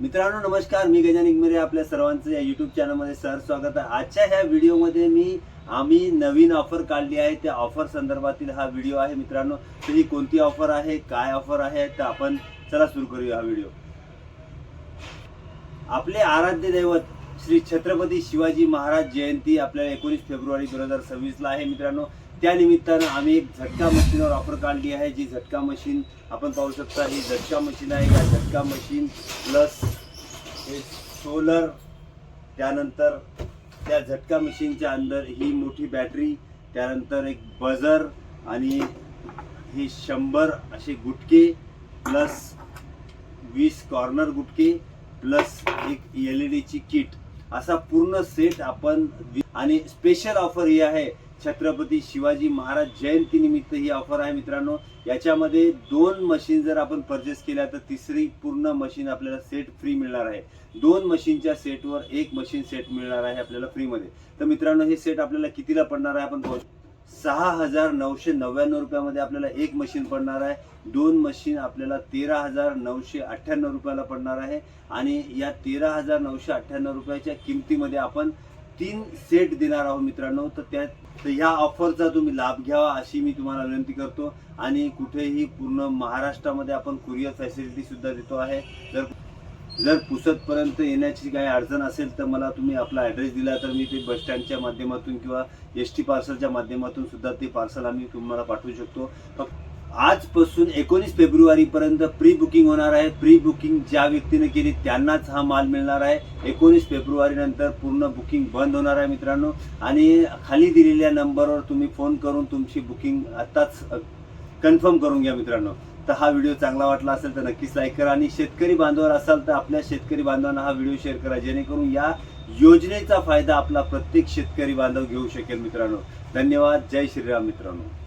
मित्रांनो नमस्कार. मी गजान इगमेरे आपल्या सर्वांचं या युट्यूब चॅनलमध्ये सर स्वागत आहे. आजच्या ह्या व्हिडिओमध्ये मी आम्ही नवीन ऑफर काढली आहे. त्या ऑफर संदर्भातील हा व्हिडिओ आहे. मित्रांनो तर ही कोणती ऑफर आहे? काय ऑफर आहे? तर आपण चला सुरू करूया हा व्हिडिओ. आपले आराध्य दैवत श्री छत्रपती शिवाजी महाराज जयंती आपल्याला एकोणीस फेब्रुवारी दोन हजार सव्वीसला आहे. मित्रांनो त्यानिमित्तानं आम्ही एक झटका मशीनवर ऑफर काढली आहे. जी झटका मशीन आपण पाहू शकता ही झटका मशीन आहे. या झटका मशीन प्लस हे सोलर त्यानंतर त्या झटका मशीनच्या अंदर ही मोठी बॅटरी त्यानंतर एक बजर आणि ही शंभर असे गुटके प्लस वीस कॉर्नर गुटके प्लस एक एल ई डीची किट असा पूर्ण सेट आपण आणि स्पेशल ऑफर ही आहे. छत्रपती शिवाजी महाराज जयंती निमित्त ही ऑफर आहे मित्रांनो. याच्यामध्ये दोन मशीन जर आपण परचेस केल्या तर तिसरी पूर्ण मशीन आपल्याला सेट फ्री मिळणार आहे. दोन मशीनच्या सेटवर एक मशीन सेट मिळणार आहे आपल्याला फ्रीमध्ये तर मित्रांनो हे सेट आपल्याला कितीला पडणार आहे आपण सहा हजार नऊशे नव्याण्णव रुपयामध्ये आपल्याला एक मशीन पडणार आहे. दोन मशीन आपल्याला तेरा हजार नऊशे अठ्ठ्याण्णव रुपयाला पडणार आहे. आणि या तेरा हजार नऊशे अठ्ठ्याण्णव रुपयाच्या किमतीमध्ये आपण तीन सेट देणार आहोत मित्रांनो. तर त्या तर ह्या ऑफरचा तुम्ही लाभ घ्यावा अशी मी तुम्हाला विनंती करतो. आणि कुठेही पूर्ण महाराष्ट्रामध्ये आपण कुरिअर फॅसिलिटी सुद्धा देतो आहे. जर जर पुसतपर्यंत येण्याची काही अडचण असेल तर मला तुम्ही आपला ॲड्रेस दिला तर मी ते बस स्टँडच्या माध्यमातून किंवा एस टी पार्सलच्या माध्यमातून सुद्धा ते पार्सल आम्ही तुम्हाला पाठवू शकतो. फक्त आजपासून एकोणीस फेब्रुवारीपर्यंत प्री बुकिंग होणार आहे. प्री बुकिंग ज्या व्यक्तीने केली त्यांनाच हा माल मिळणार आहे. एकोणीस फेब्रुवारीनंतर पूर्ण बुकिंग बंद होणार आहे मित्रांनो. आणि खाली दिलेल्या नंबरवर तुम्ही फोन करून तुमची बुकिंग आत्ताच कन्फर्म करून घ्या मित्रांनो. तर हा व्हिडिओ चांगला वाटला असेल तर नक्कीच लाईक करा आणि शेतकरी बांधवावर असाल तर आपल्या शेतकरी बांधवांना हा व्हिडिओ शेअर करा. जेणेकरून या योजनेचा फायदा आपला प्रत्येक शेतकरी बांधव घेऊ शकेल मित्रांनो. धन्यवाद. जय श्रीराम मित्रांनो.